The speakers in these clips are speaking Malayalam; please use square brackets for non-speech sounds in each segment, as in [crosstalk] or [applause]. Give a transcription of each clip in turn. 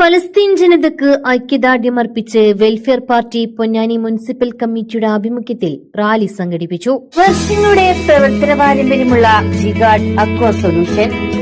ഫലസ്തീൻ ജനതയ്ക്ക് ഐക്യദാർഢ്യമർപ്പിച്ച് വെൽഫെയർ പാർട്ടി പൊന്നാനി മുനിസിപ്പൽ കമ്മിറ്റിയുടെ ആഭിമുഖ്യത്തിൽ റാലി സംഘടിപ്പിച്ചു. വർഷങ്ങളുടെ പ്രവർത്തന പാരമ്പര്യമുള്ള Jigad aqua solution.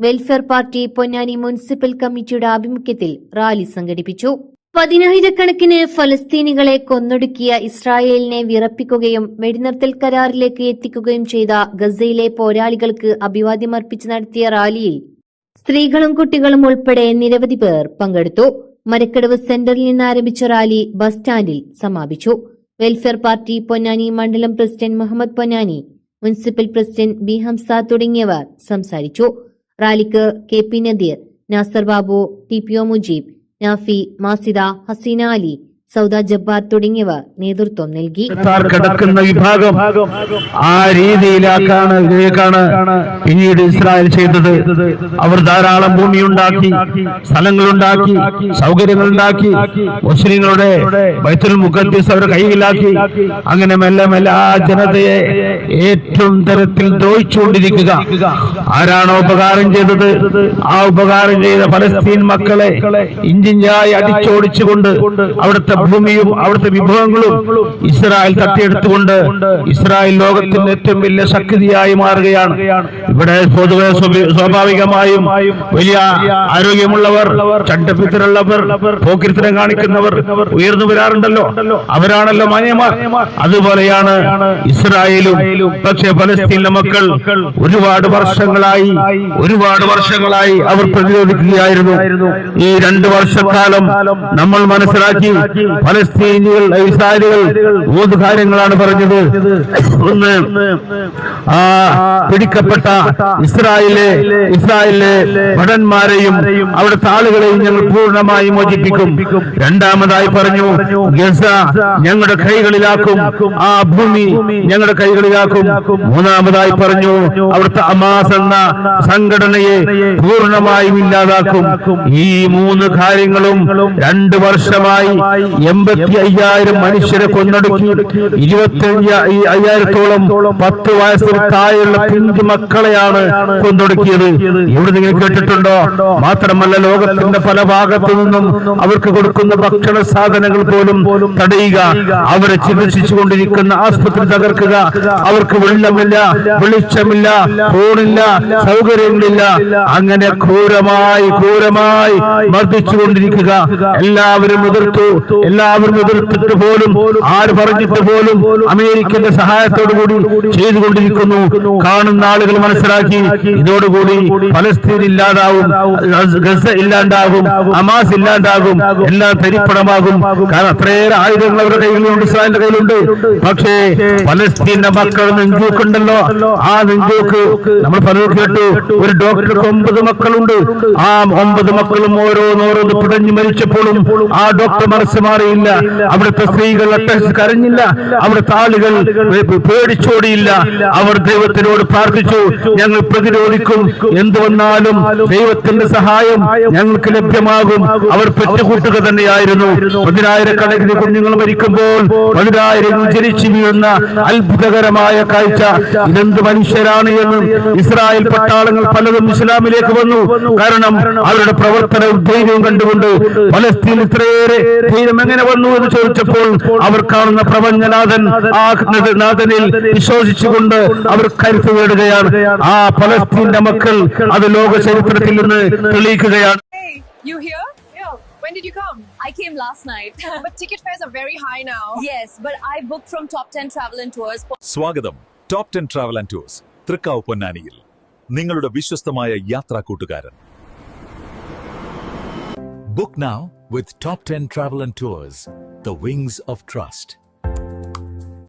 Welfare party Ponnani municipal കമ്മിറ്റിയുടെ ആഭിമുഖ്യത്തിൽ റാലി സംഘടിപ്പിച്ചു. പതിനായിരക്കണക്കിന് ഫലസ്തീനികളെ കൊന്നൊടുക്കിയ ഇസ്രായേലിനെ വിറപ്പിക്കുകയും വെടിനിർത്തൽ കരാറിലേക്ക് എത്തിക്കുകയും ചെയ്ത ഗസയിലെ പോരാളികൾക്ക് അഭിവാദ്യമർപ്പിച്ച് നടത്തിയ റാലിയിൽ സ്ത്രീകളും കുട്ടികളും ഉൾപ്പെടെ നിരവധി പേർ പങ്കെടുത്തു. മരക്കടവ് സെന്ററിൽ നിന്ന് ആരംഭിച്ച റാലി ബസ് സ്റ്റാൻഡിൽ സമാപിച്ചു. വെൽഫെയർ പാർട്ടി പൊന്നാനി മണ്ഡലം president Muhammad Ponnani municipal president B Hamsa തുടങ്ങിയവർ സംസാരിച്ചു. റാലിക്ക് K P Nadeer Nasar Babu T P O Mujeeb Nafi Masida Haseena Ali Sauda Jabbar തുടങ്ങിയവ നേതൃത്വം നൽകി. കിടക്കുന്ന വിഭാഗം ആ രീതിയിലാക്കാണ് ഇതിലേക്കാണ് പിന്നീട് ഇസ്രായേൽ ചെയ്തത്. അവർ ധാരാളം ഭൂമി ഉണ്ടാക്കി സ്ഥലങ്ങളുണ്ടാക്കി സൗകര്യങ്ങളുണ്ടാക്കി മുസ്ലിങ്ങളുടെ ബൈത്തുൽ മുഖദ്ദീസ് അവർ കൈയിലാക്കി. അങ്ങനെ മെല്ലെ മെല്ലെ ആ ജനതയെ ഏറ്റവും തരത്തിൽ ദ്രോഹിച്ചുകൊണ്ടിരിക്കുക. ആരാണോ ഉപകാരം ചെയ്തത്? ആ ഉപകാരം ചെയ്ത ഫലസ്തീൻ മക്കളെ ഇഞ്ചിഞ്ചായി അടിച്ചോടിച്ചുകൊണ്ട് അവിടുത്തെ ഭൂമിയും അവിടുത്തെ വിഭവങ്ങളും ഇസ്രായേൽ തട്ടിയെടുത്തുകൊണ്ട് ഇസ്രായേൽ ലോകത്തിന്റെ ഏറ്റവും വലിയ ശക്തിയായി മാറുകയാണ്. ഇവിടെ പൊതുവെ സ്വാഭാവികമായും വലിയ ആരോഗ്യമുള്ളവർ ചട്ടപ്പിത്തരുള്ളവർ പോക്കിരിത്തരം കാണിക്കുന്നവർ ഉയർന്നു വരാറുണ്ടല്ലോ. അവരാണല്ലോ മാന്യമാർ അതുപോലെയാണ് ഇസ്രായേലും. പക്ഷേ പലസ്തീനിലെ മക്കൾ ഒരുപാട് വർഷങ്ങളായി ഒരുപാട് വർഷങ്ങളായി അവർ പ്രതിരോധിക്കുകയായിരുന്നു. ഈ രണ്ട് വർഷക്കാലം നമ്മൾ മനസ്സിലാക്കി ഫലസ്തീനികൾ ഐസാരികൾ മൂന്ന് കാര്യങ്ങളാണ് പറഞ്ഞത്. ഒന്ന് ആ പിടിക്കപ്പെട്ട ഇസ്രായേലിലെ ഇസ്രായേലിലെ ഭടന്മാരെയും അവിടുത്തെ ആളുകളെയും ഞങ്ങൾ പൂർണമായി മോചിപ്പിക്കും. രണ്ടാമതായി പറഞ്ഞു ഗസ ഞങ്ങളുടെ കൈകളിലാക്കും ആ ഭൂമി ഞങ്ങളുടെ കൈകളിലാക്കും. മൂന്നാമതായി പറഞ്ഞു അവിടുത്തെ അമാസ് എന്ന സംഘടനയെ പൂർണമായും ഇല്ലാതാക്കും. ഈ മൂന്ന് കാര്യങ്ങളും രണ്ട് വർഷമായി എൺപത്തി അയ്യായിരം മനുഷ്യരെ കൊന്നൊടുക്കി. ഇരുപത്തി അയ്യായിരത്തോളം പത്ത് വയസ്സിൽ താഴെയുള്ള പിഞ്ചു മക്കളെയാണ് കൊന്നൊടുക്കിയത്. ഇവിടെ നിങ്ങൾ കേട്ടിട്ടുണ്ടോ? മാത്രമല്ല ലോകത്തിന്റെ പല ഭാഗത്തു നിന്നും അവർക്ക് കൊടുക്കുന്ന ഭക്ഷണ സാധനങ്ങൾ പോലും തടയുക അവരെ ചികിത്സിച്ചു കൊണ്ടിരിക്കുന്ന ആസ്പത്രി തകർക്കുക അവർക്ക് വെള്ളമില്ല വെളിച്ചമില്ല ഫോണില്ല സൗകര്യങ്ങളില്ല അങ്ങനെ ക്രൂരമായി ക്രൂരമായി മർദ്ദിച്ചുകൊണ്ടിരിക്കുക. എല്ലാവരും എതിർത്തു. എല്ലാവരും എതിർത്തിട്ട് പോലും ആര് പറഞ്ഞിട്ട് പോലും അമേരിക്കന്റെ സഹായത്തോടുകൂടി ചെയ്തുകൊണ്ടിരിക്കുന്നു. കാണുന്ന ആളുകൾ മനസ്സിലാക്കി ഇതോടുകൂടി ഫലസ്തീൻ ഇല്ലാതാവും ഗസ ഇല്ലാണ്ടാകും അമാസ് ഇല്ലാണ്ടാകും എല്ലാം തരിപ്പണമാകും. കാരണം അത്രയേറെ ആയുധങ്ങൾ അവരുടെ കയ്യിലുണ്ട് ഇസ്രായേലിന്റെ കയ്യിലുണ്ട്. പക്ഷേ ഫലസ്തീന്റെ മക്കൾ നെഞ്ചൂക്കുണ്ടല്ലോ ആ നെഞ്ചൂക്ക് നമ്മൾ പലരും കേട്ടു. ഒരു ഡോക്ടർക്ക് ഒമ്പത് മക്കളുണ്ട്. ആ ഒമ്പത് മക്കളും ഓരോന്നോരോന്ന് പിടഞ്ഞു മരിച്ചപ്പോഴും ആ ഡോക്ടർ മനസ്സ് മാറിയില്ല. അവിടുത്തെ സ്ത്രീകൾ കരഞ്ഞില്ല. അവിടുത്തെ ആളുകൾ പേടിച്ചോടിയില്ല. അവർ ദൈവത്തിനോട് പ്രാർത്ഥിച്ചു. ഞങ്ങൾ പ്രതിരോധിക്കും. എന്ത് വന്നാലും ദൈവത്തിന്റെ സഹായം ഞങ്ങൾക്ക് ലഭ്യമാകും. അവർ പെറ്റുകൂട്ടുക തന്നെയായിരുന്നു. പതിനായിരക്കണക്കിന് കുഞ്ഞുങ്ങൾ മരിക്കുമ്പോൾ പതിനായിരം ജനിച്ചു വീഴുന്ന അത്ഭുതകരമായ കാഴ്ച. ഇതെന്ത് മനുഷ്യരാണ് എന്ന് ഇസ്രായേൽ പട്ടാളങ്ങൾ പലതും ഇസ്ലാമിലേക്ക് വന്നു. കാരണം അവരുടെ പ്രവർത്തനവും ധൈര്യവും കണ്ടുകൊണ്ട് പലസ്തീൻ ഇത്രയേറെ ധൈര്യം എങ്ങനെ വന്നു എന്ന് ചോദിച്ചപ്പോൾ അവർ കാണുന്ന പ്രപഞ്ചനാഥൻ ആ നാഥനിൽ വിശ്വസിച്ചുകൊണ്ട് അവർ കരുത്തു നേടുകയാണ് ആ പലസ്തീന്റെ മക്കൾ അത് ലോക ചരിത്രത്തിൽ നിന്ന് തെളിയിക്കുകയാണ്. When did you come? I came last night. [laughs] But ticket fares are very high now. yes, but I booked from Top 10 Travel and Tours. സ്വാഗതം top ten travel and tours Thrikkavu പൊന്നാനിയിൽ നിങ്ങളുടെ വിശ്വസ്തമായ യാത്രാ കൂട്ടുകാരൻ book now with top 10 travel and tours, the wings of trust.